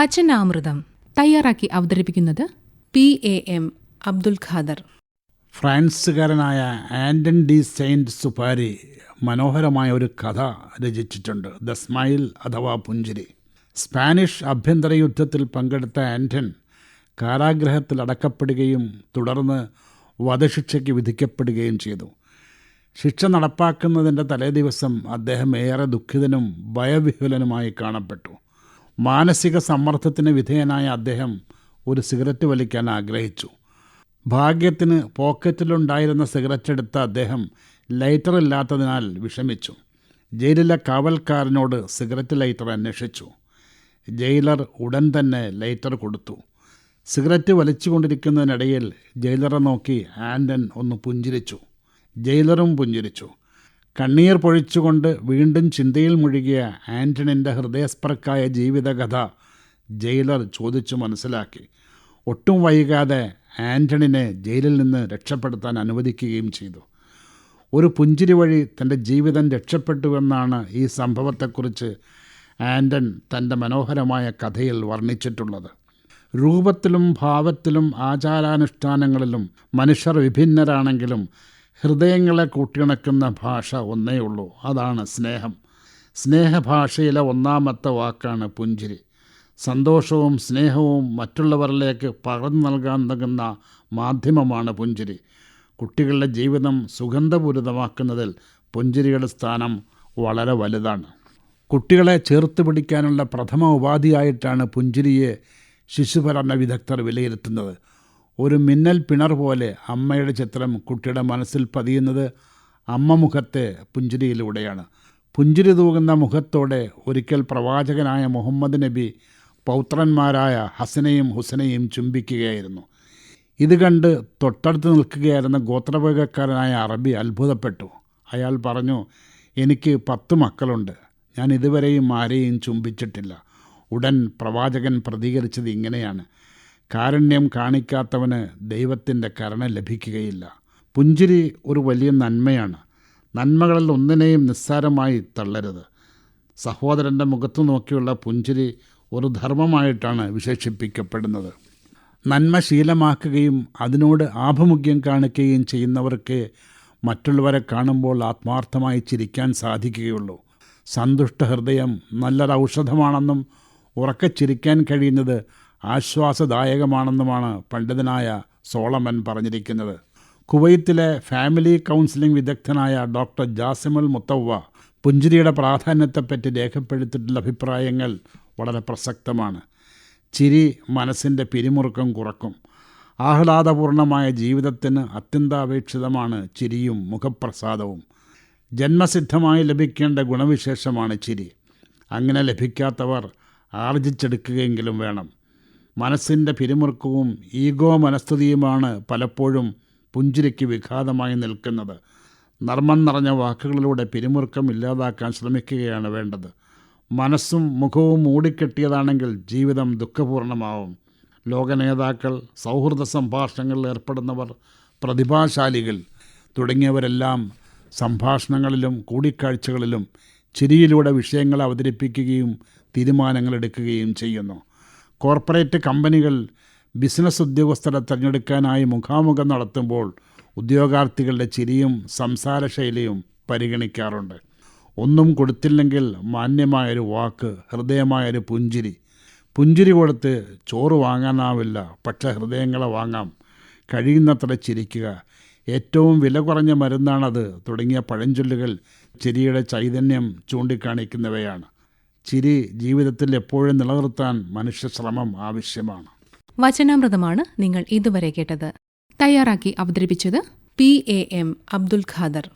വചനാമൃതം തയ്യാറാക്കി അവതരിപ്പിക്കുന്നത് P A M Abdul Khader. ഫ്രാൻസുകാരനായ Antoine de Saint Exupery മനോഹരമായ ഒരു കഥ രചിച്ചിട്ടുണ്ട്. ദ സ്മൈൽ അഥവാ പുഞ്ചിരി. സ്പാനിഷ് ആഭ്യന്തര യുദ്ധത്തിൽ പങ്കെടുത്ത ആൻഡൻ കാരാഗ്രഹത്തിൽ അടക്കപ്പെടുകയും തുടർന്ന് വധശിക്ഷയ്ക്ക് വിധിക്കപ്പെടുകയും ചെയ്തു. ശിക്ഷ നടപ്പാക്കുന്നതിന്റെ തലേദിവസം അദ്ദേഹം ഏറെ ദുഃഖിതനും ഭയവിഹുലനുമായി കാണപ്പെട്ടു. മാനസിക സമ്മർദ്ദത്തിന് വിധേയനായ അദ്ദേഹം ഒരു സിഗരറ്റ് വലിക്കാൻ ആഗ്രഹിച്ചു. ഭാഗ്യത്തിന് പോക്കറ്റിലുണ്ടായിരുന്ന സിഗരറ്റ് എടുത്ത അദ്ദേഹം ലൈറ്റർ ഇല്ലാത്തതിനാൽ വിഷമിച്ചു. ജയിലിലെ കാവൽക്കാരനോട് സിഗരറ്റ് ലൈറ്റർ അന്വേഷിച്ചു. ജയിലർ ഉടൻ തന്നെ ലൈറ്റർ കൊടുത്തു. സിഗരറ്റ് വലിച്ചുകൊണ്ടിരിക്കുന്നതിനിടയിൽ ജയിലറെ നോക്കി ആൻഡൻ ഒന്ന് പുഞ്ചിരിച്ചു. ജയിലറും പുഞ്ചിരിച്ചു. കണ്ണീർ പൊഴിച്ചുകൊണ്ട് വീണ്ടും ചിന്തയിൽ മുഴുകിയ ആന്റണിന്റെ ഹൃദയസ്പർക്കായ ജീവിതകഥ ജയിലർ ചോദിച്ചു മനസ്സിലാക്കി. ഒട്ടും വൈകാതെ ആന്റണിനെ ജയിലിൽ നിന്ന് രക്ഷപ്പെടുത്താൻ അനുവദിക്കുകയും ചെയ്തു. ഒരു പുഞ്ചിരി വഴി തന്റെ ജീവിതം രക്ഷപ്പെട്ടുവെന്നാണ് ഈ സംഭവത്തെക്കുറിച്ച് ആന്റൺ തന്റെ മനോഹരമായ കഥയിൽ വർണിച്ചിട്ടുള്ളത്. രൂപത്തിലും ഭാവത്തിലും ആചാരാനുഷ്ഠാനങ്ങളിലും മനുഷ്യർ വിഭിന്നരാണെങ്കിലും ഹൃദയങ്ങളെ കൂട്ടിയിണക്കുന്ന ഭാഷ ഒന്നേ ഉള്ളൂ. അതാണ് സ്നേഹം. സ്നേഹഭാഷയിലെ ഒന്നാമത്തെ വാക്കാണ് പുഞ്ചിരി. സന്തോഷവും സ്നേഹവും മറ്റുള്ളവരിലേക്ക് പകർന്നു നൽകാൻ നൽകുന്ന മാധ്യമമാണ് പുഞ്ചിരി. കുട്ടികളുടെ ജീവിതം സുഗന്ധപൂരിതമാക്കുന്നതിൽ പുഞ്ചിരിയുടെ സ്ഥാനം വളരെ വലുതാണ്. കുട്ടികളെ ചേർത്ത് പിടിക്കാനുള്ള പ്രഥമ ഉപാധിയായിട്ടാണ് പുഞ്ചിരിയെ ശിശുഭരണ വിദഗ്ധർ വിലയിരുത്തുന്നത്. ഒരു മിന്നൽ പിണർ പോലെ അമ്മയുടെ ചിത്രം കുട്ടിയുടെ മനസ്സിൽ പതിയുന്നത് അമ്മ മുഖത്തെ പുഞ്ചിരിയിലൂടെയാണ്. പുഞ്ചിരി തൂകുന്ന മുഖത്തോടെ ഒരിക്കൽ പ്രവാചകനായ മുഹമ്മദ് നബി പൗത്രന്മാരായ ഹസനയും ഹുസനയും ചുംബിക്കുകയായിരുന്നു. ഇത് കണ്ട് തൊട്ടടുത്ത് നിൽക്കുകയായിരുന്ന ഗോത്രവർഗക്കാരനായ അറബി അത്ഭുതപ്പെട്ടു. അയാൾ പറഞ്ഞു എനിക്ക് പത്ത് മക്കളുണ്ട്. ഞാൻ ഇതുവരെയും ആരെയും ചുംബിച്ചിട്ടില്ല. ഉടൻ പ്രവാചകൻ പ്രതികരിച്ചത് ഇങ്ങനെയാണ്. കാരുണ്യം കാണിക്കാത്തവന് ദൈവത്തിന്റെ കരുണ ലഭിക്കുകയില്ല. പുഞ്ചിരി ഒരു വലിയ നന്മയാണ്. നന്മകളിൽ ഒന്നിനെയും നിസ്സാരമായി തള്ളരുത്. സഹോദരന്റെ മുഖത്ത് നോക്കിയുള്ള പുഞ്ചിരി ഒരു ധർമ്മമായിട്ടാണ് വിശേഷിപ്പിക്കപ്പെടുന്നത്. നന്മ ശീലമാക്കുകയും അതിനോട് ആഭിമുഖ്യം കാണിക്കുകയും ചെയ്യുന്നവർക്ക് മറ്റുള്ളവരെ കാണുമ്പോൾ ആത്മാർത്ഥമായി ചിരിക്കാൻ സാധിക്കുകയുള്ളൂ. സന്തുഷ്ട ഹൃദയം നല്ലൊരു ഔഷധമാണെന്നും ഉറക്കെ ചിരിക്കാൻ കഴിയുന്നത് ആശ്വാസദായകമാണെന്നുമാണ് പണ്ഡിതനായ സോളമൻ പറഞ്ഞിരിക്കുന്നത്. കുവൈത്തിലെ ഫാമിലി കൗൺസിലിംഗ് വിദഗ്ധനായ ഡോക്ടർ ജാസിമുൽ മുത്തവ്വ പുഞ്ചിരിയുടെ പ്രാധാന്യത്തെപ്പറ്റി രേഖപ്പെടുത്തിയിട്ടുള്ള അഭിപ്രായങ്ങൾ വളരെ പ്രസക്തമാണ്. ചിരി മനസ്സിന്റെ പിരിമുറുക്കം കുറക്കും. ആഹ്ലാദപൂർണമായ ജീവിതത്തിന് അത്യന്താപേക്ഷിതമാണ് ചിരിയും മുഖപ്രസാദവും. ജന്മസിദ്ധമായി ലഭിക്കേണ്ട ഗുണവിശേഷമാണ് ചിരി. അങ്ങനെ ലഭിക്കാത്തവർ ആർജിച്ചെടുക്കുകയെങ്കിലും വേണം. മനസ്സിന്റെ പിരിമുറുക്കവും ഈഗോ മനസ്ഥിതിയുമാണ് പലപ്പോഴും പുഞ്ചിരിക്ക് വിഘാതമായി നിൽക്കുന്നത്. നർമ്മം നിറഞ്ഞ വാക്കുകളിലൂടെ പിരിമുറുക്കം ഇല്ലാതാക്കാൻ ശ്രമിക്കുകയാണ് വേണ്ടത്. മനസ്സും മുഖവും മൂടിക്കെട്ടിയതാണെങ്കിൽ ജീവിതം ദുഃഖപൂർണമാവും. ലോകനേതാക്കൾ സൗഹൃദ സംഭാഷണങ്ങളിൽ ഏർപ്പെടുന്നവർ പ്രതിഭാശാലികൾ തുടങ്ങിയവരെല്ലാം സംഭാഷണങ്ങളിലും കൂടിക്കാഴ്ചകളിലും ചിരിയിലൂടെ വിഷയങ്ങൾ അവതരിപ്പിക്കുകയും തീരുമാനങ്ങൾ എടുക്കുകയും ചെയ്യുന്നു. കോർപ്പറേറ്റ് കമ്പനികൾ ബിസിനസ് ഉദ്യോഗസ്ഥരെ തിരഞ്ഞെടുക്കാനായി മുഖാമുഖം നടത്തുമ്പോൾ ഉദ്യോഗാർത്ഥികളുടെ ചിരിയും സംസാരശൈലിയും പരിഗണിക്കാറുണ്ട്. ഒന്നും കൊടുത്തില്ലെങ്കിൽ മാന്യമായൊരു വാക്ക് ഹൃദയമായൊരു പുഞ്ചിരി. പുഞ്ചിരി കൊടുത്ത് ചോറ് വാങ്ങാനാവില്ല പക്ഷേ ഹൃദയങ്ങളെ വാങ്ങാം. കഴിയുന്നത്ര ചിരിക്കുക. ഏറ്റവും വില കുറഞ്ഞ മരുന്നാണത്. തുടങ്ങിയ പഴഞ്ചൊല്ലുകൾ ചിരിയുടെ ചൈതന്യം ചൂണ്ടിക്കാണിക്കുന്നവയാണ്. ചിരി ജീവിതത്തിൽ എപ്പോഴും നിലനിർത്താൻ മനുഷ്യശ്രമം ആവശ്യമാണ്. വചനാമൃതമാണ് നിങ്ങൾ ഇതുവരെ കേട്ടത്. തയ്യാറാക്കി അവതരിപ്പിച്ചത് P A M Abdul Khader.